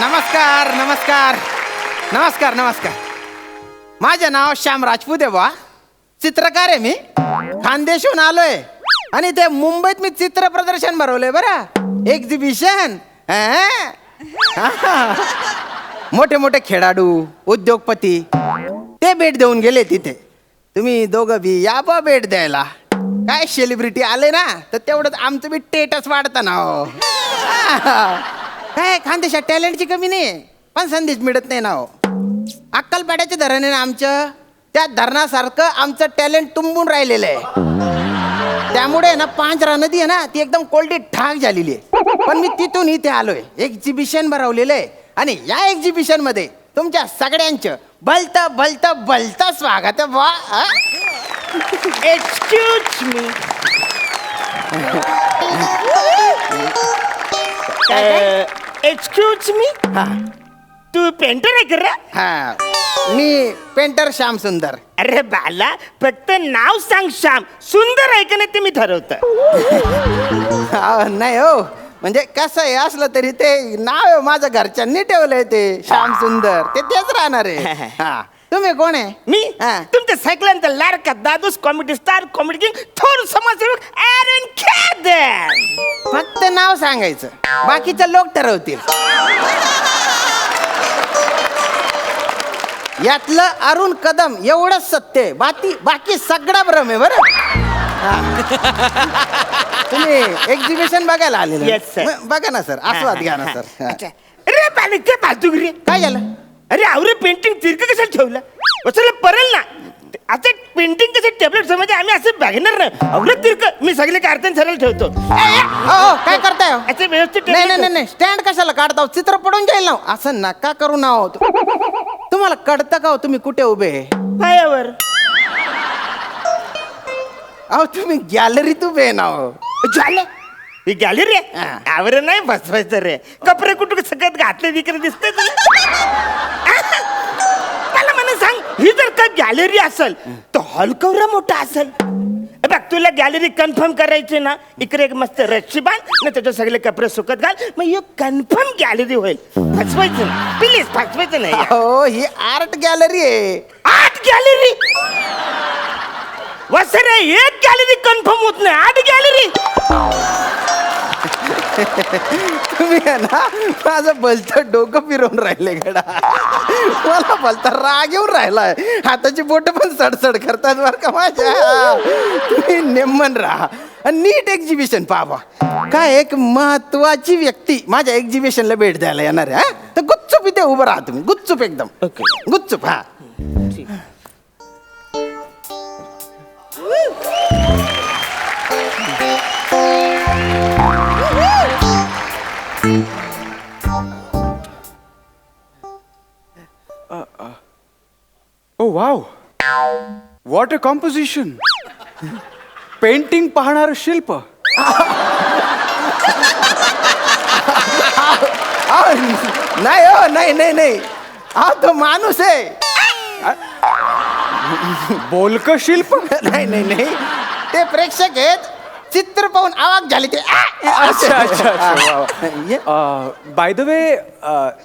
नमस्कार नमस्कार नमस्कार नमस्कार. माझं नाव श्याम राजपूत आहे बा चित्रकार आहे मी. खानदेशहून आलोय. आणि ते मुंबईत मी चित्र प्रदर्शन भरवलंय बरं. एक्झिबिशन मोठे मोठे खेळाडू उद्योगपती ते भेट देऊन गेले तिथे. तुम्ही दोघं बी या बा भेट द्यायला. काय सेलिब्रिटी आले ना तर तेवढंच आमचं बी टेटस वाढतं ना हो. काय खानदेशात टॅलेंटची कमी नाही पण संदेश मिळत नाही ना हो. अक्कलपाड्याचे धरण आहे ना आमचं त्या धरणासारखं आमचं टॅलेंट तुंबून राहिलेलं आहे. त्यामुळे ना पांचरा नदी आहे ना ती एकदम कोल्डी ठाक झालेली आहे. पण मी तिथून इथे आलोय. एक्झिबिशन भरवलेलं आहे. आणि या एक्झिबिशनमध्ये तुमच्या सगळ्यांचं भलत भलत भलत स्वागत आहे बा एक्सक्यूज मी एक्सक्यूज मी हा. तू पेंटर आहे का हा. मी पेंटर श्याम सुंदर. अरे बाला फक्त नाव सांग श्याम. सुंदर आहे का नाही ते मी ठरवतं. अहो, नाही हो. म्हणजे कसं आहे असलं तरी ते नाव आहे माझ्या घरच्यांनी ठेवलंय ते श्याम सुंदर. ते तेच राहणार आहे. हा. तुम्ही कोण आहे? मी? हा. तुमच्या सगळ्यांचा लाडका दादूस कॉमेडी स्टार कॉमेडी किंग थोर समाजसेवक ॲरन खॅदर फक्त नाव सांगायचं. बाकीचे लोक ठरवतील. यातलं अरुण कदम एवढंच सत्य आहे. बाकी बाकी सगळा भ्रम आहे बरं. हा. तुम्ही एक्झिबिशन बघायला आलेले. Yes, sir. म- बघा ना सर आस्वाद घ्या ना सर. अच्छा. अरे बालिके बाजूगिरी काय झालं? अरे आवरे पेंटिंग तिरकं कशाला ठेवलं? वचलं परेल ना. आता पेंटिंग कसं टेबलेट समजे आम्ही असं बघणार ना अवघड तिरकं. मी सगळे कार्टन सरळ ठेवतो. ए, ए, काय करताय? हो? असं व्यवस्थित नाही नाही नाही स्टँड कशाला काढता चित्र पडून जाईल ना. असं नका करू ना हो. तुम्हाला कळतं का हो तुम्ही कुठे उभे? आहे? पायावर. अहो तुम्ही गॅलरीत उभे आहे ना हो. झालं. ही गॅलरी आहे? हा. यावर नाही? बसवायचं रे कपडे कुठं सगळ्यात घातले विकत दिसते मला मला सांग ही जर का गॅलरी असेल तर हॉल कवरा मोठा असेल? बघ तुला गॅलरी कन्फर्म करायची ना इकडे एक मस्त रस्सी बांध ना त्याचे सगळे कपडे सुकत घाल मग ही कन्फर्म गॅलरी होईल. फसवायचं प्लीज फसवायचं नाही. हो ही आर्ट गॅलरी आहे. आठ गॅलरी वसरे एक गॅलरी कन्फर्म होत नाही. आठ गॅलरी तुम्ही आहे ना माझं भलतं डोकं फिरवून राहिले गडा. मला भलता राग येऊन राहिलाय. हाताची बोट पण सडसड करतात बरं का माझ्या. तुम्ही नेमन राहा. आणि नीट एक्झिबिशन पाहा काय एक महत्वाची व्यक्ती माझ्या एक्झिबिशनला भेट द्यायला येणार आहे हा? तर गुच्चूप इथे उभं राहा तुम्ही. गुच्चूप एकदम. गुच्चूप हा. वॉट अ कॉम्पोजिशन पेंटिंग पाहणार शिल्प नाही हो नाही नाही नाही हा तो माणूस आहे बोलक शिल्प नाही नाही नाही ते प्रेक्षक आहेत चित्र पाहून आवाज झाले ते! अच्छा अच्छा. बाय द वे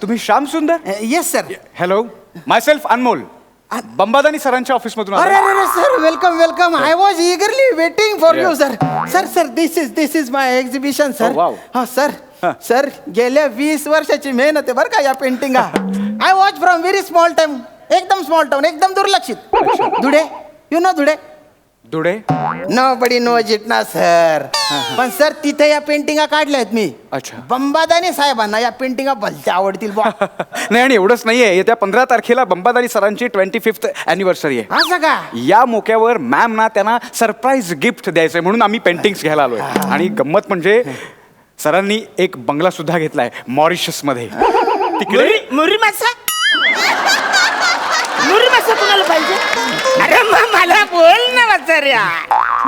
तुम्ही Shyam Sundar yes sir hello myself Anmol Bambadani सरांच्या ऑफिसमधून अरे आलो. अरे sir welcome welcome I was eagerly waiting for you. Sir sir sir this is this is my exhibition sir wow. हा sir. Sir गेल्या वीस वर्षाची मेहनत आहे बरं का या पेंटिंगा I watch from very small time एकदम स्मॉल टाउन एकदम दुर्लक्षित. Dhule you know Dhule Dhule no buddy no जिटना sir पण सर तिथे या पेंटिंगा काढल्या आहेत मी. अच्छा. बंबादानी साहेबांना या पेंटिंगा भलत्या आवडतील बुवा. नाही आणि एवढंच नाहीये. येत्या पंधरा तारखेला बंबादानी सरांची ट्वेंटी फिफ्थ अॅनिव्हर्सरी आहे. असं का या मोक्यावर मॅम ना त्यांना सरप्राईज गिफ्ट द्यायचंय म्हणून आम्ही पेंटिंग्स घ्यायला आलोय. आणि गंमत म्हणजे सरांनी एक बंगला सुद्धा घेतलाय मॉरिशसमध्ये. तिकडे मुरी मासा? मुरी मासा कुणाला पाहिजे? अरे मग मला बोल ना वाचाऱ्या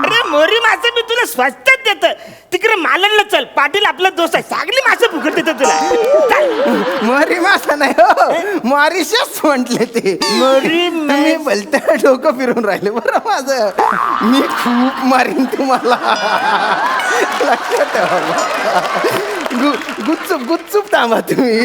अरे मोरी मासे मी तुला स्वस्तात देत. तिकडे मालनला चल पाटील आपला दोस्त आहे. सागली मासे फुकट देतो तुला. चल. मरी मासा नाही हो मॉरिशस म्हटले ते. मरी तुम्ही भलत्या डोकं फिरून राहिले बरं माझं. मी खूप मारीन तुम्हाला. लक्षात ठेवा. गु- गुपचूप गुपचूप थांबा तुम्ही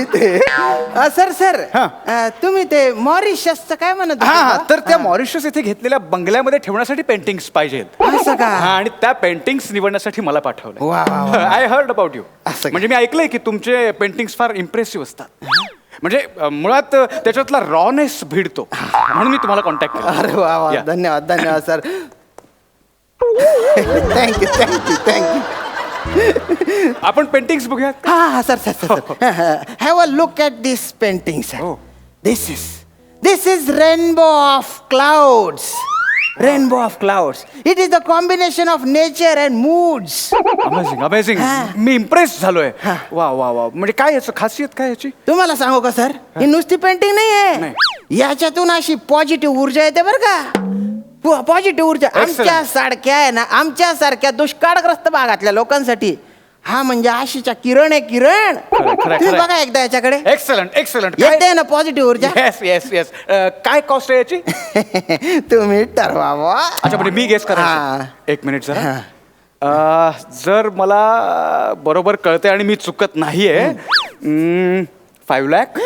अ, सर सर हा. अ, तुम्ही ते मॉरिशसचं काय म्हणत हा हा तर त्या मॉरिशस येथे घेतलेल्या बंगल्यामध्ये ठेवण्यासाठी पेंटिंग्स पाहिजेत. असं का? हा आणि त्या पेंटिंग्स निवडण्यासाठी मला पाठवलं वा, वा, वा. आय हर्ड अबाउट यू असं का? म्हणजे मी ऐकलंय की तुमचे पेंटिंग्स फार इम्प्रेसिव्ह असतात. म्हणजे अ, मुळात अ, त्याच्यातला रॉनेस भिडतो. म्हणून मी तुम्हाला कॉन्टॅक्ट केला. अरे वा वा. Yeah. धन्यवाद धन्यवाद sir. Thank you thank you thank you आपण पेंटिंग्स बघूयात? हा हा sir sir sir have a look at this painting sir Oh. This is this is rainbow of clouds rainbow of clouds it is the combination of nature and moods amazing amazing हा. मी impress झालोय. हा. वा वा वा. म्हणजे काय याचं खासियत काय याची? तुम्हाला सांगू का सर? ही. नुसती पेंटिंग नाही. आहे याच्यातून अशी पॉझिटिव्ह ऊर्जा येते बरं का. पॉझिटिव्ह ऊर्जा. आमच्या सारख्या आहे ना आमच्या सारख्या दुष्काळग्रस्त भागातल्या लोकांसाठी हा म्हणजे आशीच्या किरण आहे किरण. खरं, खरं, तुम्ही खरं. बघा एकदा याच्याकडे. एक्सलंट एक्सलंट येते ना पॉझिटिव्ह ऊर्जा? येस येस येस काय कॉस्ट आहे याची? तुम्ही ठरवा. अच्छा म्हणजे मी गेस हा. करा एक मिनिट जरा. अ, जर मला बरोबर कळते आणि मी चुकत नाहीये फाईव्ह लॅक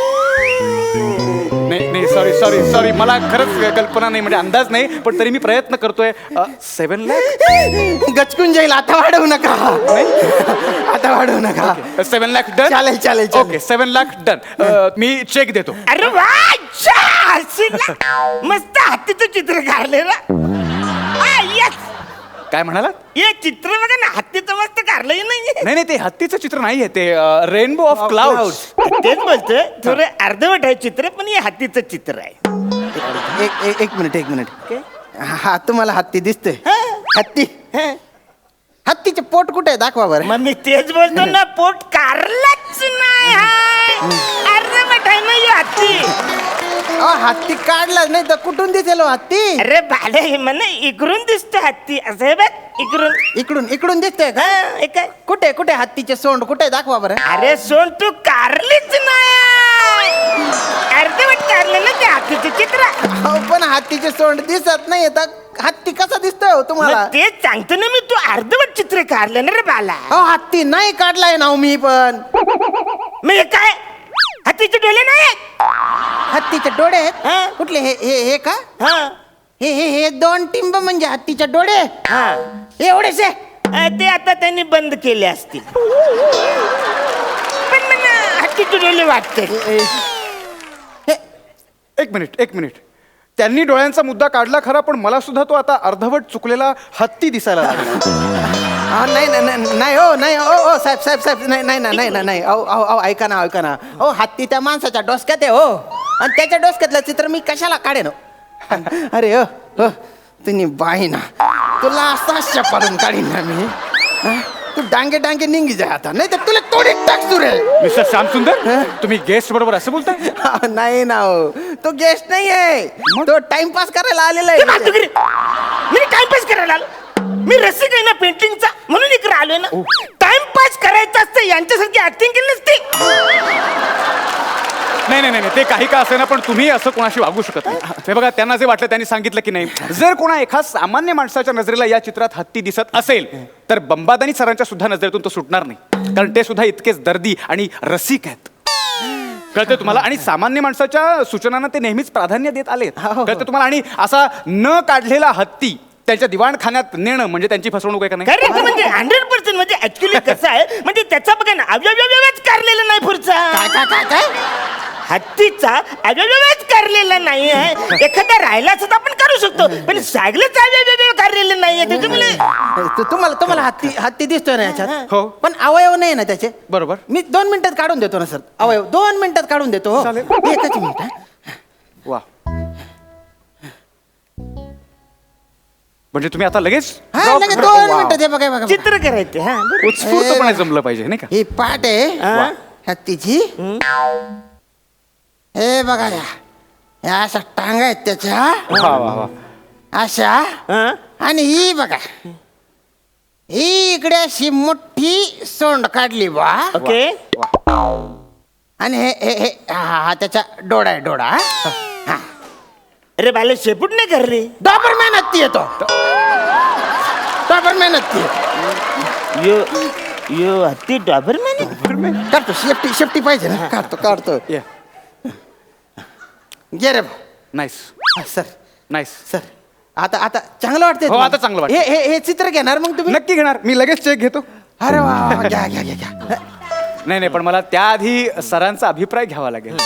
नाही सॉरी सॉरी सॉरी मला खरंच कल्पना नाही म्हणजे अंदाज नाही पण तरी मी प्रयत्न करतोय. सेवन लॅक गचकून जाईल आता वाढवू नका. आता वाढवू नका. सेवन लॅक डन चालेल, चालेल, चालेल. ओके सेवन लॅक डन मी चेक देतो. अरे वा अच्छा, हसीला. मस्त हत्तीचं चित्र काढले ना. काय म्हणाला हे चित्र बघा ना हत्तीचं मस्त काढलंय नाही नाही नाही ते हत्तीचं चित्र नाहीये ते रेनबो ऑफ क्लाउड तेच बोलतोय. थोडं अर्धवट आहे चित्र पण हे हत्तीचं चित्र आहे. एक एक- एक मिनिट एक मिनिट. हा तुम्हाला हत्ती दिसतोय. हा. हत्ती? हं. हत्तीचे पोट कुठे आहे? दाखवा बरं. मग मी तेच बोलतो ना पोट कारलाच नाही. हाय. अर्धवट आहे ना हे हत्ती. अहो, हत्ती काढलाच नाही तर कुठून दिसेल हो हत्ती? अरे भाले हे म्हणे इकडून दिसतो हत्ती. असं बघ इकडून. इकडून इकडून दिसतोय का? हा, हे काय? कुठे कुठे हत्तीचे सोंड? कुठे? दाखवा बरं. अरे सोन तू कारलीच नाही. अर्धवट काढलं ना ते हत्तीचं चित्र. अहो, पण हत्तीचे सोंड दिसत नाही. तर हत्ती कसा दिसतोय हो तुम्हाला? मग तेच सांगतो ना मी तू अर्धवट चित्र काढलं ना रे बाला. अहो हत्ती नाही काढलाय ना हो मी पण. हे काय? हत्तीचे डोले नाही आहेत? हत्तीचे डोळे हा. आहेत कुठले हे हे हे का हा हे हे हे दोन टिंब म्हणजे हत्तीचे डोळे हा एवढेच आहे अ, ते आता त्यांनी बंद केले असतील पण मला हत्तीचे डोले वाटते हे- हे- एक मिनिट एक मिनिट त्यांनी डोळ्यांचा मुद्दा काढला खरा पण मला सुद्धा तो आता अर्धवट चुकलेला हत्ती दिसायला लागला हा, नाही नाही नाही नाही हो नाही हो हो साहेब साहेब साहेब नाही नाही ना नाही ना नाही अहो अहो अहो ऐका ना ऐका ना हो हत्ती त्या माणसाच्या डोसक्यात आहे हो आणि त्याच्या डोसक्यातलं चित्र मी कशाला काढेन? अरे हो तुम्ही बाई ना. तुला असा शपारून काढीन ना मी. हा? तू डांगे डांगे निंगी जाय आता. नाही तर तुला तोडीत टाक तू रे. मिस्टर श्यामसुंदर तुम्ही गेस्ट बरोबर असं बोलताय? हा, नाही ना हो. तो गेस्ट नाही आहे तो टाइमपास करायला आलेला ते आहे मी टाइमपास करायला आलो. मी रसिक आहे ना पेंटिंगचा म्हणून इकडे आलोय ना. नाही नाही नाही ते काही का असे ना पण तुम्ही असं कोणाशी वागू शकत नाही. हे बघा त्यांना जे वाटलं त्यांनी सांगितलं की नाही. जर कोणा एका सामान्य माणसाच्या नजरेला या चित्रात हत्ती दिसत असेल तर बंबादानी सरांच्या सुद्धा नजरेतून तो सुटणार नाही. कारण ते सुद्धा इतकेच दर्दी आणि रसिक आहेत. कळतं तुम्हाला? आणि सामान्य माणसाच्या सूचनांना ते नेहमीच प्राधान्य देत आले हो. कळतं तुम्हाला? आणि असा न काढलेला हत्ती त्यांच्या दिवाणखान्यात नेणं म्हणजे त्यांची फसवणूक आहे का नाही? खरं म्हणजे हंड्रेड पर्सेंट म्हणजे ऍक्च्युली कसं आहे म्हणजे त्याचा बघा ना अव्यव्यवच काढलेला नाही पुढचा. काय काय काय काय? हत्तीचा अव्यव्यवच काढलेला नाही आहे एखादा राहिला असता आपण करू शकतो. पण सगळेच अव्यव्यव काढलेलं नाही आहे त्याच्यामुळे तु- तुम्हाला तुम्हाला हत्ती हत्ती दिसतोय ना याच्यात? हो. पण अवयव नाही ना त्याचे? बरोबर. मी दोन मिनिटात काढून देतो ना सर. अवयव. दोन मिनिटात काढून देतो हो. चालेल. एकच मिनिट हा. वा. म्हणजे तुम्ही आता लगेच हा लगेच दोन मिनिटात हे बघा हे बघा चित्र करायचे हा बरं. उत्स्फूर्तपणे जमलं पाहिजे नाही का? ही पाट आहे. हा. हत्तीची हे बघा या. या अशा टांगा आहेत त्याच्या वा वा वा. अशा. हा? आणि ही बघा. ही इकडे अशी मोठी सोंड काढली बा. ओके. आणि हे हे हे हा हा त्याचा डोळा आहे डोळा हा? अरे बाले शेपूट नाही कर रे डॉबरमॅन हत्ती येतो डॉबरमॅन हत्ती आहे. यो यो हत्ती डॉबरमॅन काढतो शेफ्टी शेफ्टी पाहिजे ना. काढतो काढतो. या. गे रे नाईस हा, सर. नाईस सर आता आता चांगलं वाटतंय हो, तुम्हाला? आता चांगलं वाटतंय. हे हे हे चित्र घेणार मग तुम्ही? नक्की घेणार. मी लगेच चेक घेतो. अरे वा वा, घ्या घ्या घ्या घ्या. नाही नाही पण मला त्याआधी सरांचा अभिप्राय घ्यावा लागेल.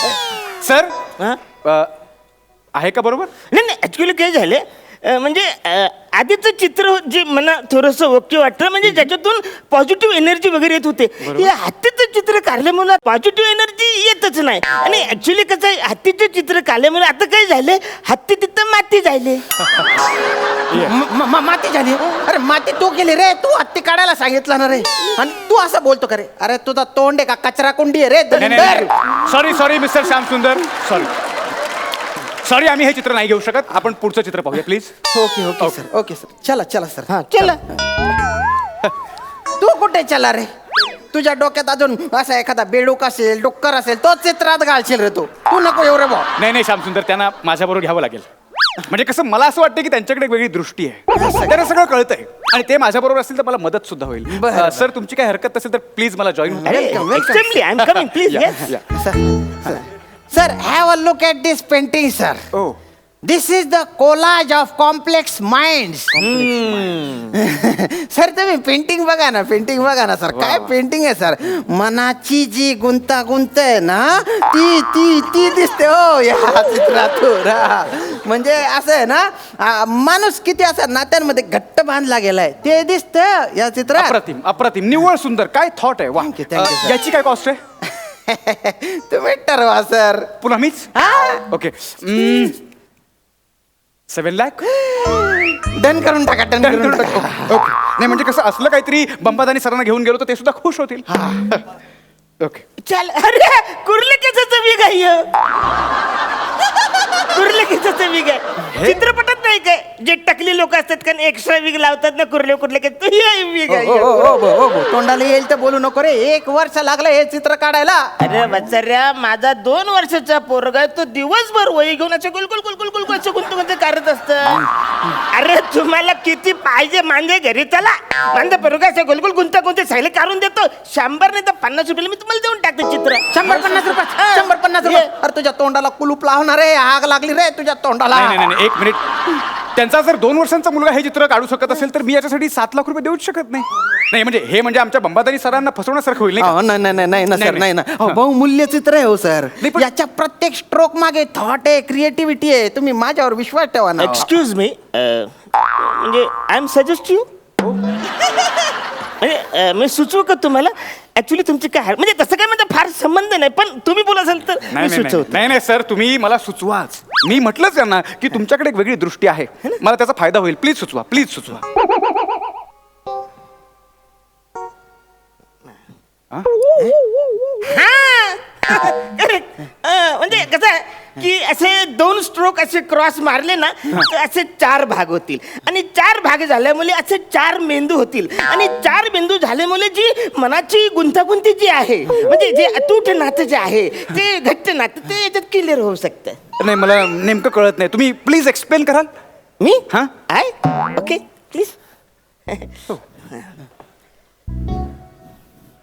सर हा? अ, आहे का बरोबर? नाही नाही ऍक्च्युली काय झालं. अं, म्हणजे अं, आधीचं चित्र जे मला थोडंसं ओके वाटलं म्हणजे ज्याच्यातून पॉझिटिव्ह एनर्जी वगैरे येत होते. हे हत्तीचं चित्र काढल्यामुळे पॉझिटिव्ह एनर्जी येतच नाही. आणि ऍक्च्युली कसं आहे हत्तीचं चित्र काढल्यामुळे आता काय झालं हत्ती तिथं माती झाले. म- म- म- माती झाली? अरे माती तू केली रे. तू हत्ती काढायला सांगितलं ना रे. आणि तू असं बोलतो का रे? अरे तुझा तोंड आहे का? कचरा कुंडी आहे रे. दलिंदर. Sorry sorry mister Shyam Sundar sorry sorry आम्ही हे चित्र नाही घेऊ शकत. आपण पुढचं चित्र पाहूया please okay okay sir. Okay sir. चला चला सर. हा चला. तू कुठे चला रे? तुझ्या डोक्यात अजून असा एखादा बेडूक असेल डोक्कर असेल तो चित्रात घालशील रे तू. तू नको एवढं भाऊ. नाही नाही श्याम सुंदर त्यांना माझ्याबरोबर घ्यावं लागेल. म्हणजे कसं मला असं वाटतं की त्यांच्याकडे एक वेगळी दृष्टी आहे. त्यांना सगळं कळतंय. आणि ते माझ्याबरोबर असतील तर मला मदत सुद्धा होईल. बरं, अ, सर तुमची काही हरकत नसेल तर प्लीज मला join Welcome, welcome. Sir sir have a look at this painting sir oh this is the collage of complex mind sir तुम्ही पेंटिंग बघा ना पेंटिंग बघा ना सर काय पेंटिंग आहे सर मनाची जी गुंतागुंत आहे ना ती ती ती दिसते. हो या चित्रातून. हा. म्हणजे असं आहे ना आ, माणूस किती असं नात्यांमध्ये घट्ट बांधला गेलाय ते दिसतं या चित्रात. अप्रतिम अप्रतिम. निव्वळ सुंदर. काय थॉट आहे? वा Thank you, thank you, a, sir. याची काय कॉस्ट आहे? तुम्ही ठरवा सर पुन्हा मीच हा ओके सेवन लॅक डन करून टाका डन करून टाका ओके नाही म्हणजे कसं असलं काहीतरी बंबादानी सरांना घेऊन गेलो तर ते सुद्धा खुश होतील. ओके चल अरे कुर्ले विग आहे. ह्यो. कुर्ले केसाचं विग आहे चित्रपटात जे टकली लोक असतात कारण एक्स्ट्रा विग लावतात ना कुर्ले कुर्ले केस तो हे विग आहे हो. हो. तोंडाला येईल तर बोलू नको रे. एक वर्ष लागलं हे चित्र काढायला. अरे बचाऱ्या माझा दोन वर्षाचा पोरगा आहे, तो दिवसभर वही घेऊन असं गुल गुल गुल गुल गुल गुल असं गुंत गुंत करत असत. अरे तुम्हाला किती पाहिजे मांजे घरी चला. माझा पोरगा असं गुलगुल गुंता गुंते सगळे काढून देतो. शंभर नाही तर पन्नास रुपयाला मी तुम्हाला देऊन टाकतो चित्र. शंभर पन्नास रुपये शंभर पन्नास रुपये. अरे तुझ्या तोंडाला कुलूप लावणार रे आग लागली रे तुझ्या तोंडाला. नाही नाही नाही एक मिनिट. त्यांचा जर दोन वर्षांचा मुलगा हे चित्र काढू शकत असेल तर मी याच्यासाठी सात लाख रुपये देऊच शकत नाही. नाही म्हणजे हे म्हणजे आमच्या बंबादानी सरांना फसवण्यासारखं होईल नाही का? अहो, नाही नाही नाही नाही ना सर नाही ना. अहो, बहुमूल्य चित्र आहे हो सर. नाही, पण- याच्या प्रत्येक स्ट्रोक मागे थॉट आहे क्रिएटिव्हिटी आहे. तुम्ही माझ्यावर विश्वास ठेवा ना. एक्सक्यूज मी म्हणजे आय एम सजेस्ट यू म्हणजे अं, मी सुचवू का तुम्हाला? ऍक्च्युली तुमची काय हाल- म्हणजे तसं काय म्हणजे फार संबंध नाही पण तुम्ही बोला असाल तर मी नाही नाही, नाही सुचवतो. नाही नाही सर तुम्ही मला सुचवाच. मी म्हटलंच त्यांना की तुमच्याकडे एक वेगळी दृष्टी आहे. मला त्याचा फायदा होईल. प्लीज सुचवा प्लीज सुचवा. हा. Correct. अं, म्हणजे कसं आहे? की असे दोन स्ट्रोक असे क्रॉस मारले ना तर असे चार भाग होतील. आणि चार भाग झाल्यामुळे असे चार मेंदू होतील. आणि चार मेंदू झाल्यामुळे जी मनाची गुंतागुंती जी आहे म्हणजे जे अतूट नातं जे आहे ते घट्ट नातं ते याच्यात क्लिअर होऊ शकतं. नाही मला नेमकं कळत नाही. तुम्ही प्लीज एक्सप्लेन कराल? मी? हा? आय ओके प्लीज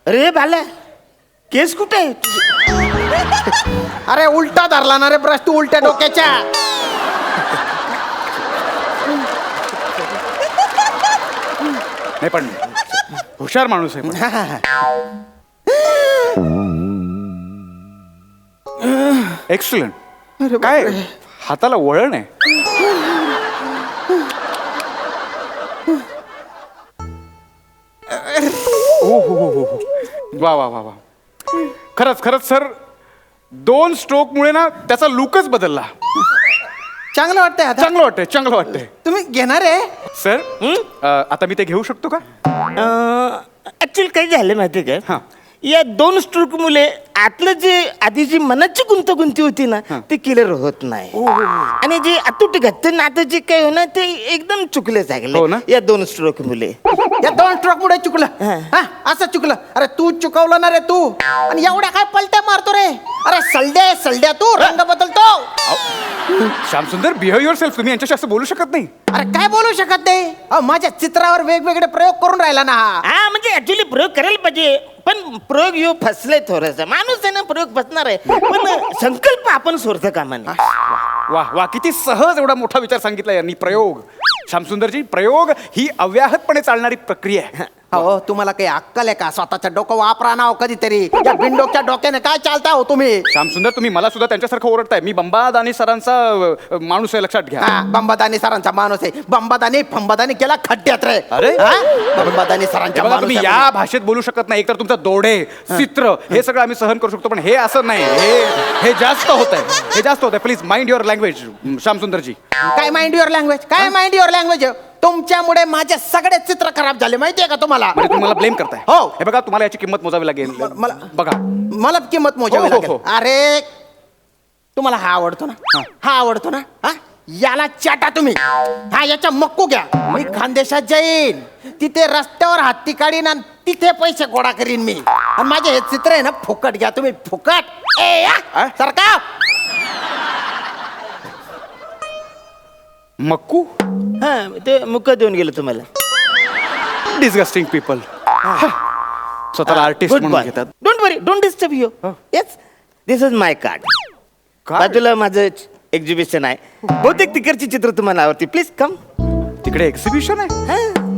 अरे बाला केस कुठे आहे? अरे उलटा धरला ना रे ब्रश तू उलट्या डोक्याच्या. नाही पण हुशार माणूस आहे पण. एक्सलंट काय? हाताला वळण आहे. ओ हो हो हो हो. वा वा वा वा. खरंच खरंच सर दोन स्ट्रोक मुळे ना त्याचा लुकच बदलला. चांगलं वाटतंय आता. चांगलं वाटतंय चांगलं वाटतंय. तुम्ही घेणार आहे? सर आता मी ते घेऊ शकतो का? ऍक्च्युली काय झालं माहिती हा. का या दोन स्ट्रोक मुले आतलं जे आधी जी मनाची गुंतगुंती होती ना ती क्लिअर होत नाही. आणि जे अतूट घट्ट नातं जे काही होणार ते एकदम चुकले हो ना? झाले या दोन स्ट्रोक मुले. या दोन स्ट्रोक मुळे चुकलं. हा. हा असं चुकलं. अरे तू चुकवलं ना रे तू. आणि एवढ्या काय पलट्या मारतो रे? अरे सलड्या आहे, सलड्या तू रंग बदलतो. श्यामसुंदर बिहेव युअर सेल्फ तुम्ही यांच्याशी असं बोलू शकत नाही. अरे काय बोलू शकत नाही? अहो, माझ्या चित्रावर वेगवेगळे प्रयोग करून राहिला ना हा. हा म्हणजे ऍक्च्युली प्रयोग करायला पाहिजे. पण प्रयोग येऊ फसले थोडस. माणूस आहे ना प्रयोग बसणार आहे. पण संकल्प आपण सोडतो कामा नये वा वा किती सहज एवढा मोठा विचार सांगितला यांनी प्रयोग. श्यामसुंदरजी प्रयोग ही अव्याहतपणे चालणारी प्रक्रिया आहे. हो तुम्हाला काही अक्कल आहे का? स्वतःचं डोकं वापरा ना हो कधीतरी. या डोक्याने काय चालता हो तुम्ही? श्यामसुंदर तुम्ही मला सुद्धा त्यांच्यासारखं ओरडताय. मी बंबाद आणि सरांचा अ, माणूस आहे लक्षात घ्या. हा बंबादानी सरांचा माणूस आहे. बंबादानी फंबादानी केला खड्ड्यात रे. अरे? हा? बंबादानी हे सरांचा बघा माणूस तुम्ही आहे या भाषेत बोलू शकत नाही. एकतर तुमचं दोडे चित्र हे सगळं आम्ही सहन करू शकतो पण हे असं नाही. हे हे जास्त होत आहे हे जास्त होत आहे please mind your language Shyamsundarji. काय माइंड युअर लँग्वेज काय माइंड युअर लँग्वेज तुमच्यामुळे माझे सगळे चित्र खराब झाले. माहितीये का तुम्हाला? म्हणजे तुम्ही मला ब्लेम करताय. हो. हे बघा तुम्हाला याची किंमत मोजावी लागेल. मला- बघा. मला किंमत मोजावी हो, हो, लागेल. हो. अरे तुम्हाला हा आवडतो ना? हा. आवडतो ना? हा? याला चाटा तुम्ही. हा याच्या मक्कू घ्या. मी खानदेशात जाईन. तिथे रस्त्यावर हत्ती काढीन आणि तिथे पैसे गोळा करीन मी. आणि माझे हे चित्र आहे ना फुकट घ्या तुम्ही. फुकट. ए या, आ? सरका मक्कू? हा ते मुक देऊन गेलो तुम्हाला. डिस्गस्टिंग पीपल स्वतःला आर्टिस्ट म्हणून घेतात. Don't worry don't disturb you yes this is my card Card? बाजूला माझं एक्झिबिशन आहे. बहुतेक तिकडची चित्र तुम्हाला आवडती प्लीज कम तिकडे एक्झिबिशन आहे?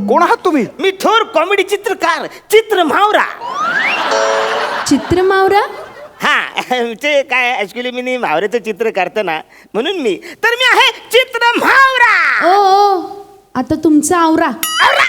कोण आहात तुम्ही? मी थोर कॉमेडी चित्रकार चित्र म्हावरा चित्र मावरा हा ते काय ऍक्च्युली मी नी म्हावऱ्याचं चित्र काढतो ना म्हणून मी तर मी आहे चित्र म्हावरा ओ ओ आता तुमचा आवरा. आवरा!